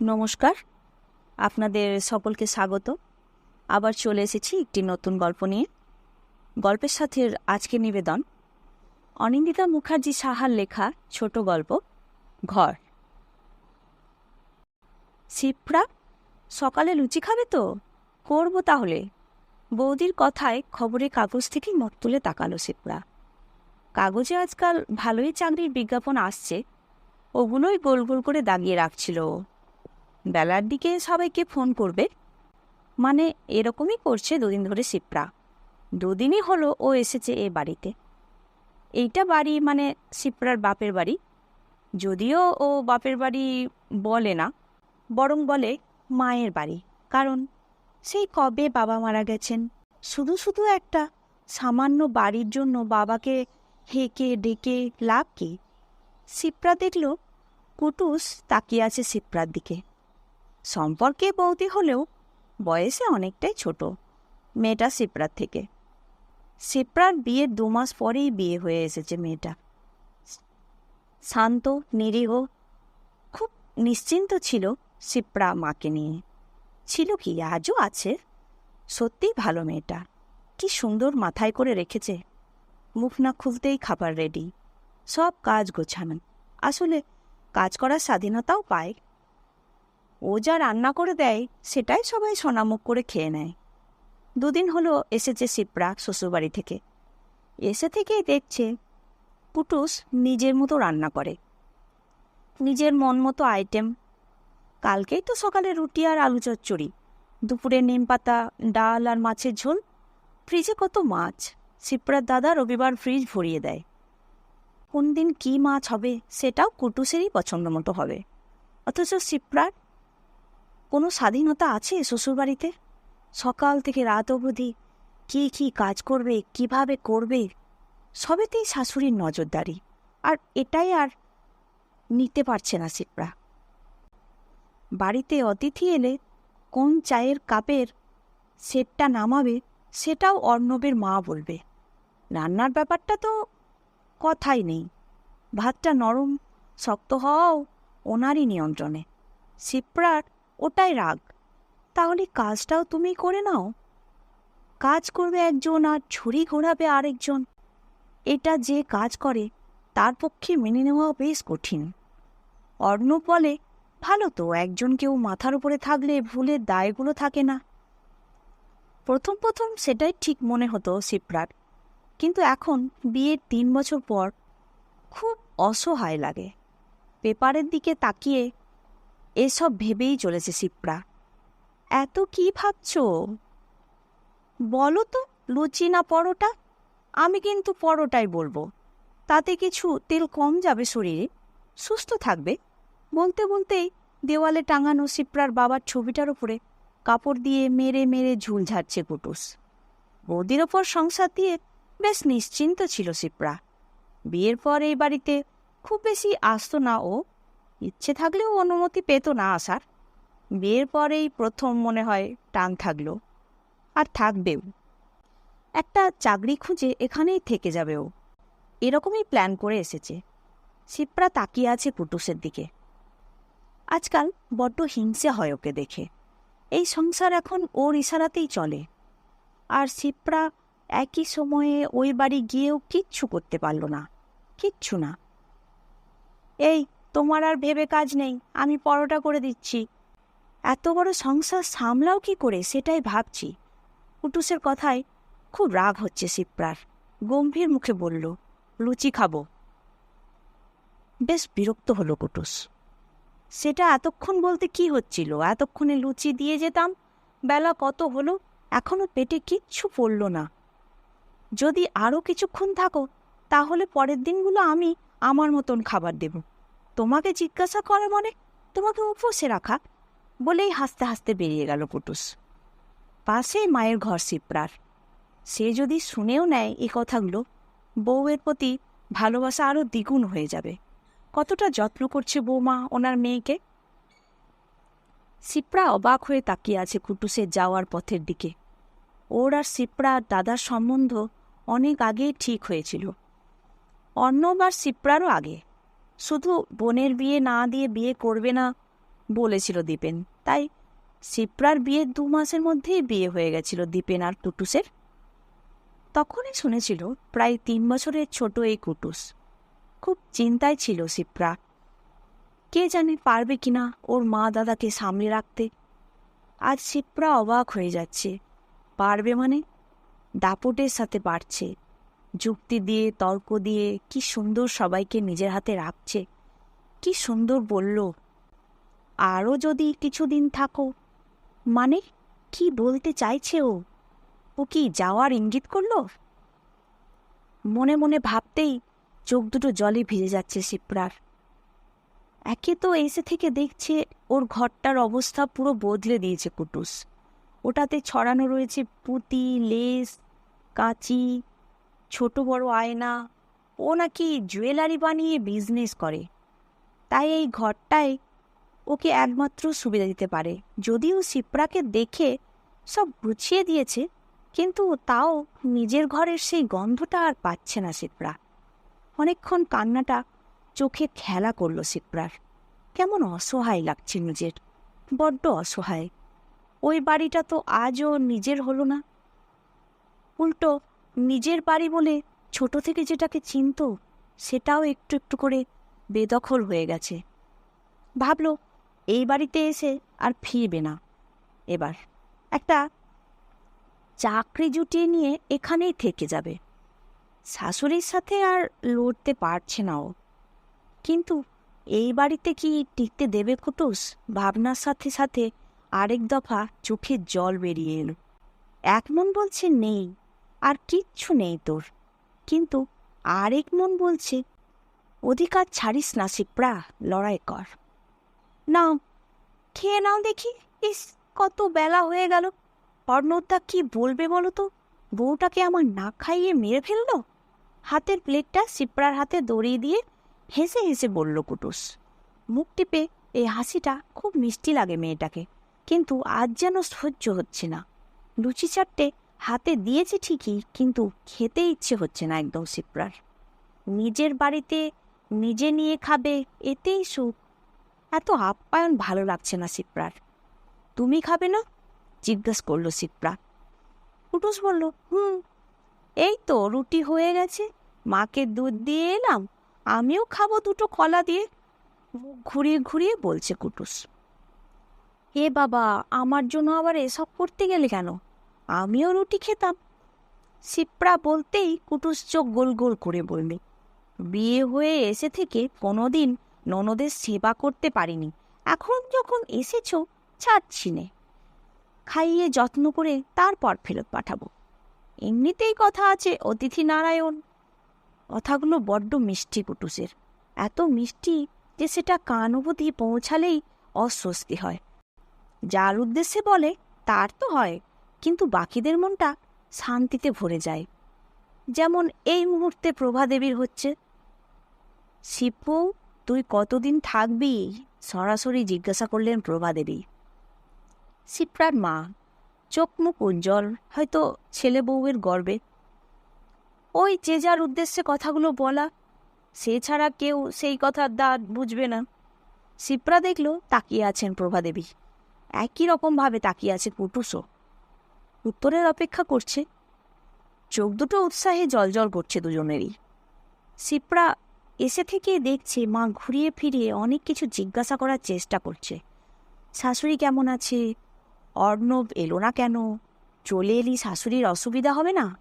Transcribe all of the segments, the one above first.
নমস্কার। আপনাদের সকলকে স্বাগত। আবার চলে এসেছি একটি নতুন গল্প নিয়ে। গল্পের সাথে আজকে নিবেদন, অনিন্দিতা মুখার্জি সাহার লেখা ছোট গল্প, ঘর। শিপ্রা, সকালে লুচি খাবে তো? করব তাহলে। বৌদির কথায় খবরের কাগজ থেকেই মত তুলে তাকালো শিপ্রা। কাগজে আজকাল ভালোই চাকরির বিজ্ঞাপন আসছে, ওগুলোই গোল গোল করে দাগিয়ে রাখছিল ও। বেলার দিকে সবাইকে ফোন করবে। মানে এরকমই করছে দুদিন ধরে শিপ্রা। দুদিনই হলো ও এসেছে এ বাড়িতে। এইটা বাড়ি মানে শিপ্রার বাপের বাড়ি। যদিও ও বাপের বাড়ি বলে না, বরং বলে মায়ের বাড়ি। কারণ সেই কবে বাবা মারা গেছেন, শুধু শুধু একটা সামান্য বাড়ির জন্য বাবাকে হেঁকে ডেকে লাভ কি? শিপ্রা দেখল কুটুস তাকিয়ে আছে শিপ্রার দিকে। সম্পর্কে বৌদি হলেও বয়সে অনেকটাই ছোট, মেয়েটা শিপ্রার থেকে। শিপ্রার বিয়ের দু মাস পরেই বিয়ে হয়ে এসেছে মেয়েটা। শান্ত, নিরীহ, খুব নিশ্চিন্ত ছিল শিপ্রা মাকে নিয়ে। ছিল কি, আজও আছে? সত্যিই ভালো মেয়েটা। কি সুন্দর মাথায় করে রেখেছে। মুখ না খুলতেই খাবার রেডি সব কাজ গোছানো। আসলে কাজ করার স্বাধীনতাও পায়। ও যা রান্না করে দেয়, সেটাই সবাই সোনামুখ করে খেয়ে নেয়। দুদিন হলো এসেছে শিপ্রা শ্বশুরবাড়ি থেকে। এসে থেকেই দেখছে পুটুস নিজের মতো রান্না করে। নিজের মন মতো আইটেম। কালকেই তো সকালে রুটি আর আলু চচ্চড়ি। দুপুরে নিম পাতা, ডাল আর মাছের ঝোল। ফ্রিজে কত মাছ। শিপ্রার দাদা রবিবার ফ্রিজ ভরিয়ে দেয়। কোন দিন কী মাছ হবে, সেটাও কুটুসেরই পছন্দ মতো হবে। অথচ শিপ্রার কোনো স্বাধীনতা আছে শ্বশুরবাড়িতে? সকাল থেকে রাত অবধি কী কী কাজ করবে, কীভাবে করবে, সবেতেই শাশুড়ির নজরদারি। আর এটাই আর নিতে পারছে না শিপ্রা। বাড়িতে অতিথি এলে কোন চায়ের কাপের সেটটা নামাবে, সেটাও অর্ণবের মা বলবে। রান্নার ব্যাপারটা তো কথাই নেই। ভাতটা নরম, শক্ত হওয়াও ওনারই নিয়ন্ত্রণে। শিপ্রার ওটাই রাগ। তাহলে কাজটাও তুমি করে নাও। কাজ করবে একজন আর ছুরি ঘোরাবে আরেকজন। এটা যে কাজ করে, তার পক্ষে মেনে নেওয়া বেশ কঠিন। অর্ণব বলে, ভালো তো, একজন কেউ মাথার উপরে থাকলে ভুলের দায়গুলো থাকে না। প্রথম প্রথম সেটাই ঠিক মনে হতো শিপ্রার। কিন্তু এখন, বিয়ের তিন বছর পর, খুব অসহায় লাগে। পেপারের দিকে তাকিয়ে এসব ভেবেই চলেছে শিপ্রা। এত কি ভাবছ? বলো তো লুচি না পরোটা? আমি কিন্তু পরোটাই বলব। তাতে কিছু তেল কম যাবে শরীরে, সুস্থ থাকবে। বলতে বলতেই দেওয়ালে টাঙানো শিপ্রার বাবার ছবিটার উপরে কাপড় দিয়ে মেরে মেরে ঝুল ঝাড়ছে কুটুস। বৌদির ওপর সংসার দিয়ে বেশ নিশ্চিন্ত ছিল শিপ্রা। বিয়ের পর এই বাড়িতে খুব বেশি আসতো না ও। ইচ্ছে থাকলেও অনুমতি পেত না আসার। বিয়ের পরেই প্রথম মনে হয় টান থাকল। আর থাকবেও। একটা চাকরি খুঁজে এখানেই থেকে যাবে ও। এরকমই প্ল্যান করে এসেছে। শিপ্রা তাকিয়ে আছে পুটুসের দিকে। আজকাল বড্ড হিংসা হয় ওকে দেখে। এই সংসার এখন ওর ইশারাতেই চলে। আর শিপ্রা একই সময়ে ওই বাড়ি গিয়েও কিচ্ছু করতে পারল না। কিচ্ছু না। এই তোমার আর ভেবে কাজ নেই, আমি পরোটা করে দিচ্ছি। এত বড় সংসার সামলাও কি করে, সেটাই ভাবছি। কুটুসের কথায় খুব রাগ হচ্ছে শিপ্রার। গম্ভীর মুখে বলল, লুচি খাব। বেশ বিরক্ত হলো কুটুস। সেটা এতক্ষণ বলতে কি হচ্ছিল? এতক্ষণে লুচি দিয়ে যেতাম, বেলা কত হলো, এখনও পেটে কিচ্ছু পড়ল না। যদি আরও কিছুক্ষণ থাকো, তাহলে পরের দিনগুলো আমি আমার মতন খাবার দেব। তোমাকে জিজ্ঞাসা করে মনে, তোমাকে উপসে রাখা, বলেই হাসতে হাসতে বেরিয়ে গেল কুটুস। পাশেই মায়ের ঘর শিপ্রার সে যদি শুনেও নেয় এই কথাগুলো, বউয়ের প্রতি ভালোবাসা আরও দ্বিগুণ হয়ে যাবে। কতটা যত্ন করছে বৌমা ওনার মেয়েকে? শিপ্রা অবাক হয়ে তাকিয়ে আছে কুটুসের যাওয়ার পথের দিকে। ওর আর শিপ্রা আর দাদার সম্বন্ধ অনেক আগেই ঠিক হয়েছিল। অর্ণব আর শিপ্রারও আগে। শুধু বোনের বিয়ে না দিয়ে বিয়ে করবে না বলেছিল দীপেন। তাই শিপ্রার বিয়ের দু মাসের মধ্যেই বিয়ে হয়ে গেছিল দীপেন আর কুটুসের। তখনই শুনেছিল প্রায় তিন বছরের ছোট এই কুটুস। খুব চিন্তায় ছিল শিপ্রা। কে জানে পারবে কিনা ওর মা দাদাকে সামলে রাখতে। আজ শিপ্রা অবাক হয়ে যাচ্ছে। পারবে মানে দাপটের সাথে পারছে যুক্তি দিয়ে, তর্ক দিয়ে কি সুন্দর সবাইকে নিজের হাতে রাখছে। কি সুন্দর বলল, আরও যদি কিছুদিন থাকো। মানে কি বলতে চাইছে ও? ও কি যাওয়ার ইঙ্গিত করল? মনে মনে ভাবতেই চোখ দুটো জলে ভিজে যাচ্ছে শিপ্রার একে তো এসে থেকে দেখছে ওর ঘরটার অবস্থা পুরো বদলে দিয়েছে কুটুস। ওটাতে ছড়ানো রয়েছে পুঁতি, লেস, কাঁচি ছোট বড় আয়না, ও নাকি জুয়েলারি বানিয়ে বিজনেস করে। তাই এই ঘরটায় ওকে একমাত্র সুবিধা দিতে পারে। যদিও শিপ্রাকে দেখে সব গুছিয়ে দিয়েছে, কিন্তু তাও নিজের ঘরের সেই গন্ধটা আর পাচ্ছে না শিপ্রা। অনেকক্ষণ কান্নাটা চোখে খেলা করল শিপ্রার। কেমন অসহায় লাগছে নিজের, বড্ড অসহায়। ওই বাড়িটা তো আজও নিজের হলো না। উল্টো নিজের বাড়ি বলে ছোট থেকে যেটাকে চিনত, সেটাও একটু একটু করে বেদখল হয়ে গেছে। ভাবল, এই বাড়িতে এসে আর ফিরবে না। এবার একটা চাকরি জুটিয়ে নিয়ে এখানেই থেকে যাবে। শাশুড়ির সাথে আর লড়তে পারছে না ও। কিন্তু এই বাড়িতে কি টিকতে দেবে কুটুস ভাবনার সাথে সাথে আরেক দফা চোখের জল বেরিয়ে এলো। এক মন বলছে নেই। আর কিচ্ছু নেই তোর। কিন্তু আরেক মন বলছে, অধিকার ছাড়িস না শিপ্রা, লড়াই কর। নাও খেয়ে নাও দেখি, ইস, কত বেলা হয়ে গেল। অর্ণবদা কি বলবে বলো তো? বউটাকে আমার না খাইয়ে মেরে ফেলল? হাতের প্লেটটা শিপ্রার হাতে দড়িয়ে দিয়ে হেসে হেসে বলল কুটুস। মুখ টিপে এই হাসিটা খুব মিষ্টি লাগে মেয়েটাকে, কিন্তু আজ যেন সহ্য হচ্ছে না। লুচি চারটে হাতে দিয়েছে ঠিকই, কিন্তু খেতে ইচ্ছে হচ্ছে না একদম শিপ্রার। নিজের বাড়িতে নিজে নিয়ে খাবে, এতেই সুখ। এত আপ্যায়ন ভালো লাগছে না শিপ্রার। তুমি খাবে না? জিজ্ঞেস করল শিপ্রা। কুটুস বলল, হুম, এই তো রুটি হয়ে গেছে, মাকে দুধ দিয়ে এলাম, আমিও খাব দুটো কলা দিয়ে। মুখ ঘুরিয়ে ঘুরিয়ে বলছে কুটুস। এ বাবা, আমার জন্য আবার এসব করতে গেলে কেন? আমিও রুটি খেতাম। শিপ্রা বলতেই কুটুস চোখ গোল গোল করে বলল, বিয়ে হয়ে এসে থেকে কোনোদিন ননদের সেবা করতে পারিনি। এখন যখন এসেছ ছাড়ছি নে খাইয়ে যত্ন করে তারপর ফেরত পাঠাবো। এমনিতেই কথা আছে অতিথি নারায়ণ। কথাগুলো বড্ড মিষ্টি কুটুসের। এত মিষ্টি যে সেটা কান অবধি পৌঁছালেই অস্বস্তি হয়। যার উদ্দেশ্যে বলে, তার তো হয়। কিন্তু বাকিদের মনটা শান্তিতে ভরে যায়। যেমন এই মুহূর্তে প্রভাদেবীর হচ্ছে। শিবু তুই কতদিন থাকবি? সরাসরি জিজ্ঞাসা করলেন প্রভাদেবী শিপ্রার মা, চোখ মুখ উজ্জ্বল, হয়তো ছেলে বউয়ের গর্বে। ওই যে যার উদ্দেশ্যে কথাগুলো বলা, সে ছাড়া কেউ সেই কথার দাঁত বুঝবে না। শিপ্রা দেখল তাকিয়ে আছেন প্রভাদেবী একই রকমভাবে তাকিয়ে আছে কুটুসও। উত্তরের অপেক্ষা করছে। চোখ দুটো উৎসাহে জলজল করছে দুজনেরই। শিপ্রা এসে থেকে দেখছে, মা ঘুরিয়ে ফিরিয়ে অনেক কিছু জিজ্ঞাসা করার চেষ্টা করছে। শাশুড়ি কেমন আছে? অর্ণব এলো না কেন? চলে এলি শাশুড়ির অসুবিধা হবে না?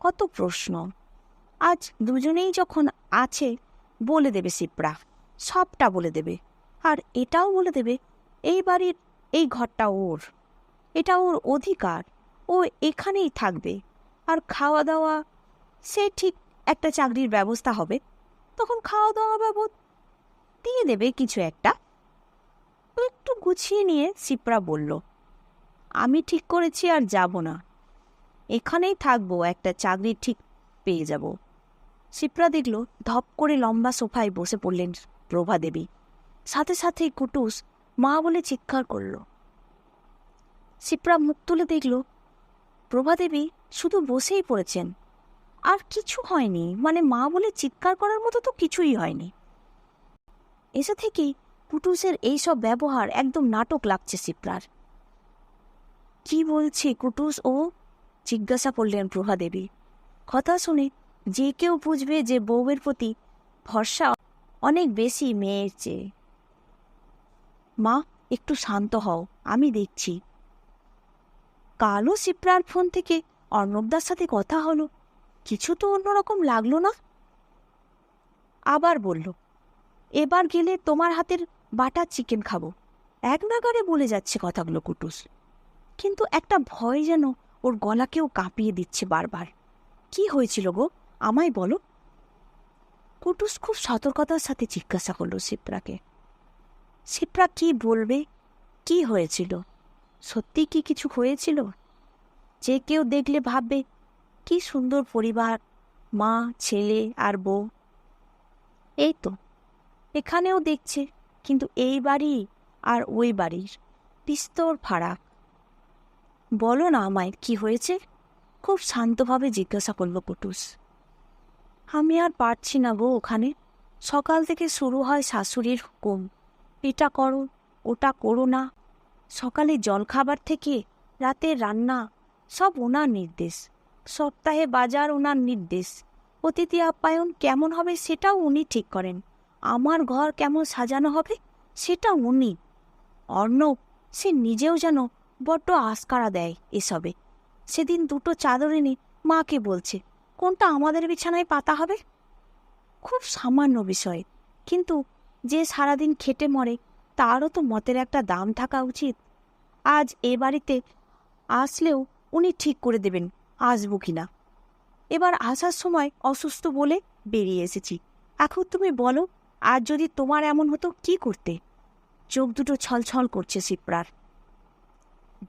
কত প্রশ্ন। আজ দুজনেই যখন আছে, বলে দেবে শিপ্রা সবটা বলে দেবে। আর এটাও বলে দেবে, এই বাড়ির এই ঘরটা ওর। এটা ওর অধিকার। ও এখানেই থাকবে। আর খাওয়া দাওয়া সে ঠিক একটা চাকরির ব্যবস্থা হবে। তখন খাওয়া দাওয়া বাবদ দিয়ে দেবে কিছু একটা। একটু গুছিয়ে নিয়ে শিপ্রা বলল, আমি ঠিক করেছি আর যাব না। এখানেই থাকব, একটা চাকরি ঠিক পেয়ে যাব। শিপ্রা দেখল ধপ করে লম্বা সোফায় বসে পড়লেন প্রভা দেবী। সাথে সাথে কুটুস মা বলে চিৎকার করল। শিপ্রা মুখ তুলে দেখল প্রভাদেবী শুধু বসেই পড়েছেন। আর কিছু হয়নি মানে মা বলে চিৎকার করার মতো তো কিছুই হয়নি। এসে থেকেই কুটুসের এইসব ব্যবহার একদম নাটক লাগছে সিপ্রার কি বলছে কুটুস ও? জিজ্ঞাসা করলেন প্রভাদেবী। কথা শুনে যে কেউ বুঝবে যে বউয়ের প্রতি ভরসা অনেক বেশি মেয়ের চেয়ে। মা, একটু শান্ত হও, আমি দেখছি। কালও সিপ্রার ফোন থেকে অর্ণবদার সাথে কথা হলো। কিছু তো অন্যরকম লাগল না। আবার বলল, এবার গেলে তোমার হাতের বাটার চিকেন খাব। এক নাগারে বলে যাচ্ছে কথাগুলো কুটুস। কিন্তু একটা ভয় যেন ওর গলাকেও কাঁপিয়ে দিচ্ছে বারবার। কি হয়েছিল গো? আমায় বলো। কুটুস খুব সতর্কতার সাথে জিজ্ঞাসা করল শিপ্রাকে। শিপ্রা কি বলবে? কি হয়েছিল? সত্যি কি কিছু হয়েছিল? যে কেউ দেখলে ভাববে, কি সুন্দর পরিবার, মা, ছেলে আর বউ। এই তো, এখানেও দেখছে, কিন্তু এই বাড়ি আর ওই বাড়ির বিস্তর ফারাক। বলো না আমায়, কি হয়েছে? খুব শান্তভাবে জিজ্ঞাসা করল কুটুস। আমি আর পারছি না গো ওখানে। সকাল থেকে শুরু হয় শাশুড়ির হুকুম। এটা করো, ওটা করো না। সকালে জলখাবার থেকে রাতের রান্না সব ওনার নির্দেশ। সপ্তাহে বাজার ওনার নির্দেশ। অতিথি আপ্যায়ন কেমন হবে সেটাও উনি ঠিক করেন। আমার ঘর কেমন সাজানো হবে সেটা উনি। অর্ণব, সে নিজেও যেন বড্ড আস্কারা দেয় এসবে। সেদিন দুটো চাদর এনে মাকে বলছে, কোনটা আমাদের বিছানায় পাতা হবে? খুব সামান্য বিষয়, কিন্তু যে সারাদিন খেটে মরে তারও তো মতের একটা দাম থাকা উচিত। আজ এ বাড়িতে আসলেও উনি ঠিক করে দেবেন, আসব কি না এবার আসার সময় অসুস্থ বলে বেরিয়ে এসেছি। এখন তুমি বলো আর যদি তোমার এমন হতো কি করতে? চোখ দুটো ছলছল করছে শিপ্রার।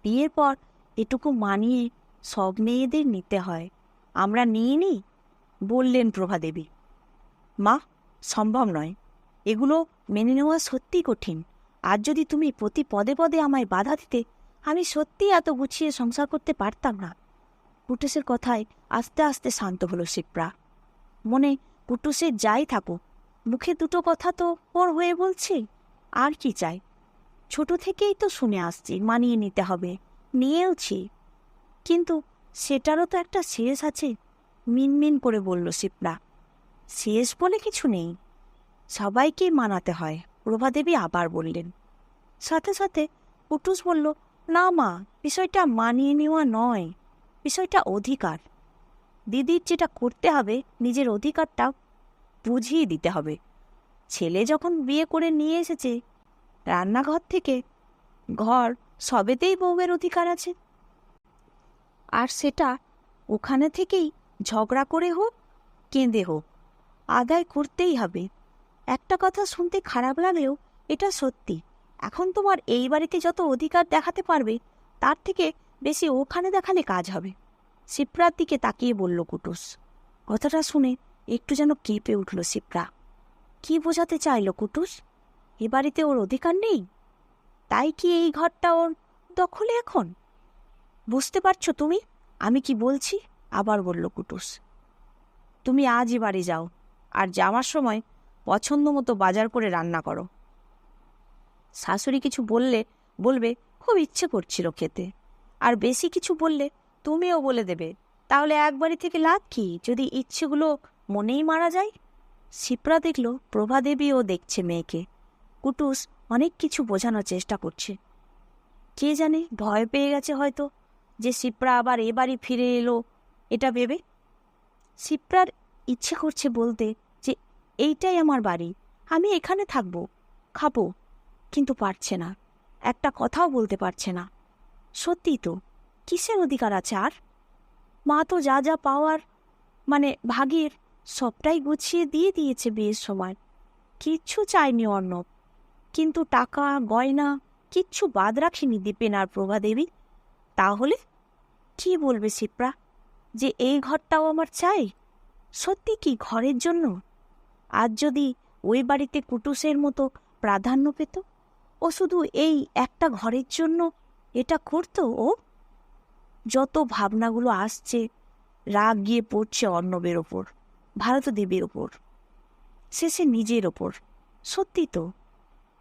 বিয়ের পর এটুকু মানিয়ে সব মেয়েদের নিতে হয়। আমরা নিয়ে নিই, বললেন প্রভাদেবী মা, সম্ভব নয়। এগুলো মেনে নেওয়া সত্যি কঠিন। আর যদি তুমি প্রতি পদে পদে আমায় বাধা দিতে, আমি সত্যি এত গুছিয়ে সংসার করতে পারতাম না। কুটুসের কথায় আস্তে আস্তে শান্ত হলো শিপ্রা। মনে কুটুসের যাই থাকুক, মুখে দুটো কথা তো ওর হয়ে বলছি, আর কি চাই? ছোট থেকেই তো শুনে আসছি, মানিয়ে নিতে হবে, নিয়েওছি। কিন্তু সেটারও তো একটা শেষ আছে, মিনমিন করে বলল শিপ্রা। শেষ বলে কিছু নেই, সবাইকে মানাতে হয়। প্রভাদেবী আবার বললেন। সাথে সাথে কুটুস বলল, না মা, বিষয়টা মানিয়ে নেওয়া নয়, বিষয়টা অধিকার। দিদির যেটা করতে হবে, নিজের অধিকারটা বুঝিয়ে দিতে হবে। ছেলে যখন বিয়ে করে নিয়ে এসেছে, রান্নাঘর থেকে ঘর সবেতেই বউয়ের অধিকার আছে। আর সেটা ওখানে থেকেই ঝগড়া করে হোক, কেঁদে হোক, আদায় করতেই হবে। একটা কথা শুনতে খারাপ লাগলেও এটা সত্যি। এখন তোমার এই বাড়িতে যত অধিকার দেখাতে পারবে, তার থেকে বেশি ওখানে দেখালে কাজ হবে। শিপ্রার দিকে তাকিয়ে বলল কুটুস। কথাটা শুনে একটু যেন কেঁপে উঠল শিপ্রা। কি বোঝাতে চাইল কুটুস? এ বাড়িতে ওর অধিকার নেই? তাই কি এই ঘরটা ওর দখলে এখন? বুঝতে পারছ তুমি? আমি কি বলছি? আবার বলল কুটুস। তুমি আজই বাড়ি যাও, আর যাওয়ার সময় পছন্দ মতো বাজার করে রান্না করো। শাশুড়ি কিছু বললে, বলবে, খুব ইচ্ছে করছিল খেতে। আর বেশি কিছু বললে, তুমিও বলে দেবে। তাহলে একবারই থেকে লাভ কি? যদি ইচ্ছেগুলো মনেই মারা যায়? শিপ্রা দেখল, প্রভাদেবীও দেখছে মেয়েকে। কুটুস অনেক কিছু বোঝানোর চেষ্টা করছে। কে জানে, ভয় পেয়ে গেছে হয়তো, যে শিপ্রা আবার এ বাড়ি ফিরে এলো, এটা ভেবে। শিপ্রার ইচ্ছে করছে বলতে এইটাই আমার বাড়ি। আমি এখানে থাকব, খাব, কিন্তু পারছে না। একটা কথাও বলতে পারছে না। সত্যি তো, কিসের অধিকার আছে আর? মা তো যা যা পাওয়ার মানে ভাগের, সবটাই গুছিয়ে দিয়ে দিয়েছে বিয়ের সময়। কিচ্ছু চায়নি অর্ণব। কিন্তু টাকা, গয়না, কিচ্ছু বাদ রাখেনি দীপেন আর প্রভাদেবী তাহলে কি বলবে শিপ্রা? যে এই ঘরটাও আমার চাই? সত্যি কি ঘরের জন্য? আজ যদি ওই বাড়িতে কুটুসের মতো প্রাধান্য পেত? ও শুধু এই একটা ঘরের জন্য এটা করতো ও? যত ভাবনাগুলো আসছে, রাগ গিয়ে পড়ছে অর্ণবের ওপর ভারত দেবীর ওপর। শেষে নিজের ওপর। সত্যি তো,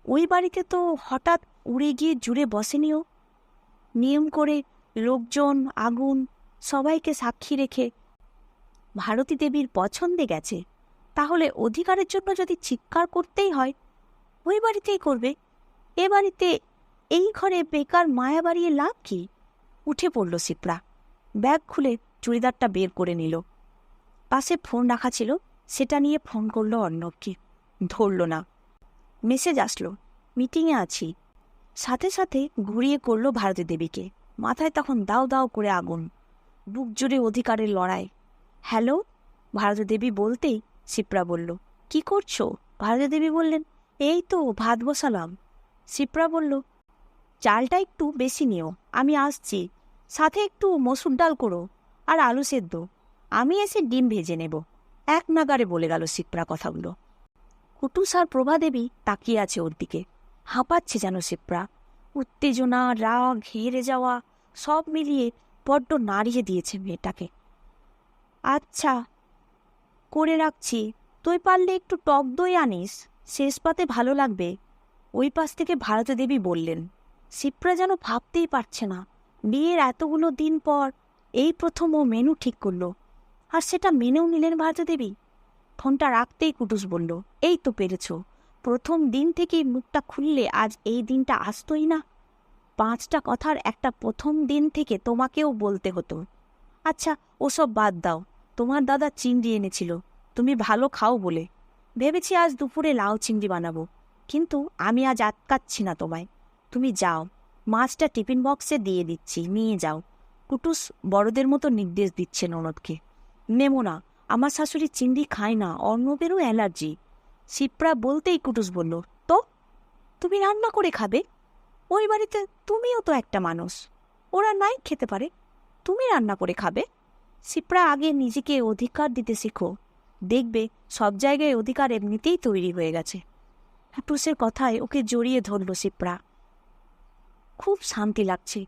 ওই বাড়িতে তো হঠাৎ উড়ে গিয়ে জুড়ে বসেনিও নিয়ম করে লোকজন, আগুন, সবাইকে সাক্ষী রেখে ভারতী দেবীর পছন্দে গেছে। তাহলে অধিকারের জন্য যদি চিৎকার করতেই হয়, ওই বাড়িতেই করবে। এ বাড়িতে এই ঘরে বেকার মায়া বাড়িয়ে লাভ কি? উঠে পড়ল সিপড়া ব্যাগ খুলে চুড়িদারটা বের করে নিল। পাশে ফোন রাখা ছিল, সেটা নিয়ে ফোন করল অর্ণবকে। ধরল না। মেসেজ আসলো, মিটিংয়ে আছি। সাথে সাথে ঘুরিয়ে করল ভারতী দেবীকে। মাথায় তখন দাও দাও করে আগুন। বুক জুড়ে অধিকারের লড়াই। হ্যালো, ভারতী দেবী বলতেই শিপ্রা বলল, কি করছ? ভারতী দেবী বললেন, এই তো ভাত বসালাম। শিপ্রা বলল, চালটা একটু বেশি নিও, আমি আসছি। সাথে একটু মসুর ডাল করো আর আলু সেদ্ধ। আমি এসে ডিম ভেজে নেব। এক নাগারে বলে গেল শিপ্রা কথাগুলো। কুটুস আর প্রভা দেবী তাকিয়ে আছে ওর দিকে। হাঁপাচ্ছে যেন শিপ্রা। উত্তেজনা, রাগ, হেরে যাওয়া সব মিলিয়ে বড্ড নাড়িয়ে দিয়েছে মেয়েটাকে। আচ্ছা করে রাখছি। তুই পারলে একটু টক দই আনিস। শেষ পাতে ভালো লাগবে। ওই পাশ থেকে ভারতী দেবী বললেন শিপ্রা যেন ভাবতেই পারছে না। বিয়ের এতগুলো দিন পর এই প্রথম ও মেনু ঠিক করল। আর সেটা মেনেও নিলেন ভারতী দেবী। ফোনটা রাখতেই কুটুস বলল, এই তো পেরেছ। প্রথম দিন থেকেই মুখটা খুললে আজ এই দিনটা আসতই না। পাঁচটা কথার একটা প্রথম দিন থেকে তোমাকেও বলতে হতো। আচ্ছা ওসব বাদ দাও। তোমার দাদা চিংড়ি এনেছিল। তুমি ভালো খাও বলে। ভেবেছি আজ দুপুরে লাউ চিংড়ি বানাবো। কিন্তু আমি আজ আটকাচ্ছি না তোমায়। তুমি যাও। মাছটা টিফিন বক্সে দিয়ে দিচ্ছি। নিয়ে যাও। কুটুস বড়দের মতো নির্দেশ দিচ্ছে ননদকে। নেমো না। আমার শাশুড়ি চিংড়ি খায় না। অর্ণবেরও অ্যালার্জি। শিপ্রা বলতেই কুটুস বলল, তো, তুমি রান্না করে খাবে? ওই বাড়িতে তুমিও তো একটা মানুষ। ওরা নাই খেতে পারে। তুমি রান্না করে খাবে? শিপ্রা আগে নিজেকে অধিকার দিতে শেখো। দেখবে সব জায়গায় অধিকার এমনিতেই তৈরি হয়ে গেছে। কুটুসের কথায় ওকে জড়িয়ে ধরল শিপ্রা। খুব শান্তি লাগছে।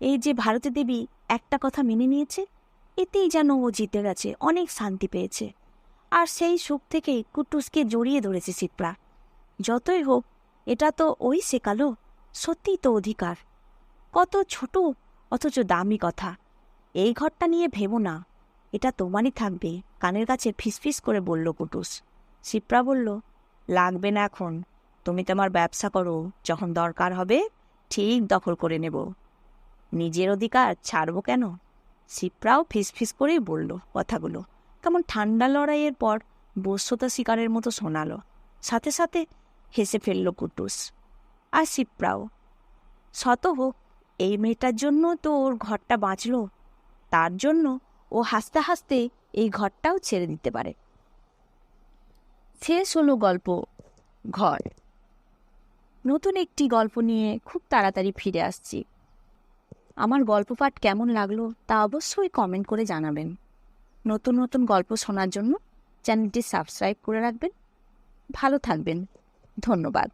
এই যে ভারতী দেবী একটা কথা মেনে নিয়েছে, এতেই যেন ও জিতে গেছে, অনেক শান্তি পেয়েছে। আর সেই সুখ থেকেই কুটুসকে জড়িয়ে ধরেছে শিপ্রা। যতই হোক, এটা তো ওই শেখালো, সত্যিই তো অধিকার। কত ছোট, অথচ দামি কথা। এই ঘরটা নিয়ে ভেবো না। এটা তোমারই থাকবে। কানের কাছে ফিসফিস করে বলল কুটুস। শিপ্রা বলল, লাগবে না এখন। তুমি তোমার ব্যবসা করো। যখন দরকার হবে, ঠিক দখল করে নেব। নিজের অধিকার ছাড়বো কেন? শিপ্রাও ফিসফিস করেই বলল কথাগুলো। কেমন ঠান্ডা লড়াইয়ের পর বস্যতা শিকারের মতো শোনালো। সাথে সাথে হেসে ফেলল কুটুস। আর শিপ্রাও, শত হোক, এই মেয়েটার জন্য তো ওর ঘরটা বাঁচল। তার জন্য ও হাসতে হাসতে এই ঘরটাও ছেড়ে দিতে পারে। শেষ হলো গল্প, ঘর। নতুন একটি গল্প নিয়ে খুব তাড়াতাড়ি ফিরে আসছি। আমার গল্প পাঠ কেমন লাগল তা অবশ্যই কমেন্ট করে জানাবেন। নতুন নতুন গল্প শোনার জন্য চ্যানেলটি সাবস্ক্রাইব করে রাখবেন। ভালো থাকবেন। ধন্যবাদ।